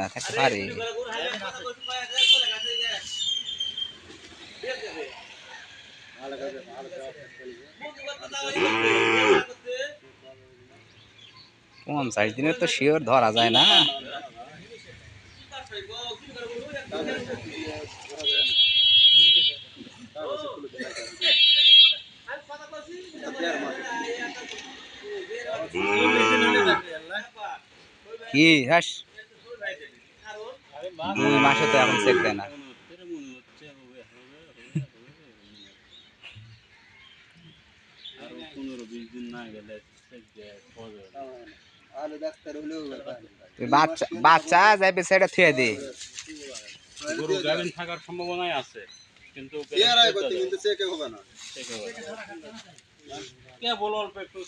না থাকতে পারে। পঞ্চাশ দিনের তো শিওর ধরা যায় না। কি হাস? দুই মাসে তো এখন চেক দেয় না। বাচ্চা বাচ্চা যাইবে সেটা থুয়ে দে। গরু গাভিন থাকার সম্ভাবনাই আছে কিন্তু। কে বলো অল্প একটু